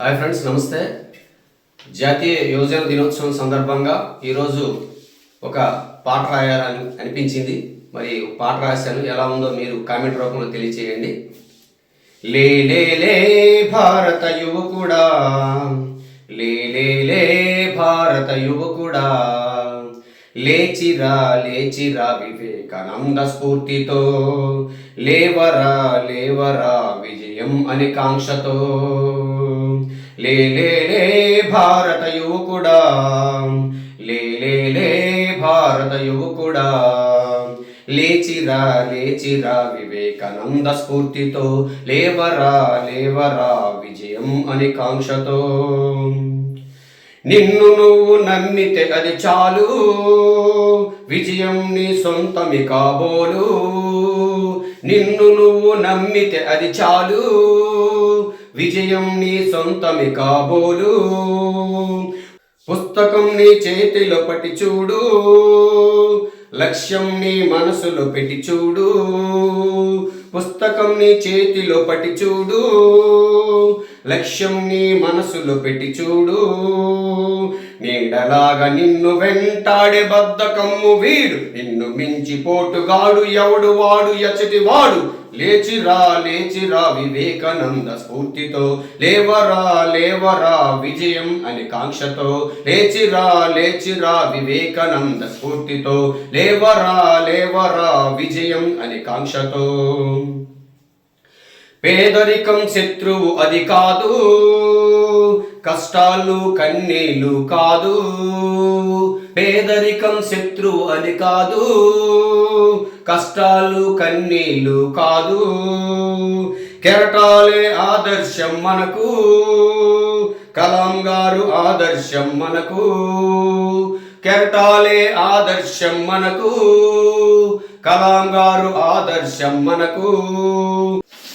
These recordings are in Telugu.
హాయ్ ఫ్రెండ్స్ నమస్తే. జాతీయ యువజన దినోత్సవం సందర్భంగా ఈరోజు ఒక పాట రాయాలని అనిపించింది. మరి పాట రాశాను. ఎలా ఉందో మీరు కామెంట్ రూపంలో తెలియచేయండి. లే లే లే భారత యువకుడా. లే లే లే భారత యువకుడా. లేచిరా లేచిరా వివేకానంద స్ఫూర్తితో. లేవరా లేవరా విజయం అనే కాంక్షతో. లే భారత యువకుడా లే లే భారత యువకుడా లేచిరా లేచిరా వివేకానంద స్ఫూర్తితో. లేవరా లేవరా విజయం అని కాంక్షతో నిన్ను నువ్వు నమ్మితే అది చాలు. విజయం నీ సొంతమి కాబోలు. నిన్ను నువ్వు నమ్మితే అది చాలు. విజయం నీ సొంతమి కాబోలు. పుస్తకం నీ చేతిలో పట్టి చూడు. లక్ష్యం నీ మనసులో పెట్టి చూడు. పుస్తకం నీ చేతిలో పట్టి చూడు. లక్ష్యం నీ మనసులో పెట్టి చూడు. నీడలాగా నిన్ను వెంటాడే బద్ధకమ్ము వీడు. నిన్ను మించి పోటుగాడు ఎవడు? వాడు ఎచటి వాడు లేచిరా లేచిరా వివేకానంద స్ఫూర్తితో. లేవరా లేవరా విజయం అని కాంక్షతో. లేచిరా లేచిరా వివేకానంద స్ఫూర్తితో. లేవరా లేవరా విజయం అని కాంక్షతో. పేదరికం శత్రువు అది కాదు. కష్టాలు కన్నీళ్ళు కాదు. పేదరికం శత్రువు అని కాదు. కష్టాలు కన్నీళ్ళు కాదు. కెరటాలే ఆదర్శం మనకు. కలాం గారు ఆదర్శం మనకు. కెరటాలే ఆదర్శం మనకు. కలాం గారు ఆదర్శం మనకు.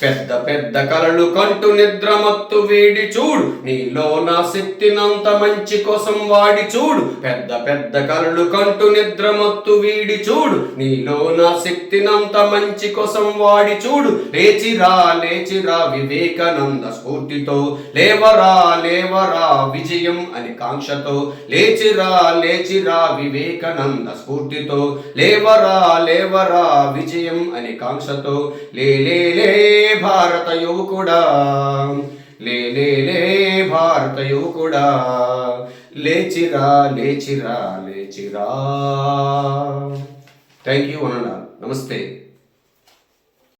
పెద్ద పెద్ద కలలు కంటూ నిద్రమత్తు వీడి చూడు. నీలో నా శక్తినంత మంచి కోసం వాడి చూడు. పెద్ద పెద్ద కలలు కంటూ నిద్రమత్తు వీడి చూడు. నీలో నా శక్తినంత మంచి కోసం వాడి చూడు. లేచిరా లేచిరా వివేకానంద స్ఫూర్తితో. లేవరా లేవరా విజయం అని కాంక్షతో. లేచిరా లేచిరా వివేకానంద స్ఫూర్తితో. లేవరా లేవరా విజయం అని కాంక్షతో. లే లే లే భారత యువకుడా లే లే లే భారత యువకుడా లేచిరా లేచిరా లేచిరా థ్యాంక్ యూ అనండా నమస్తే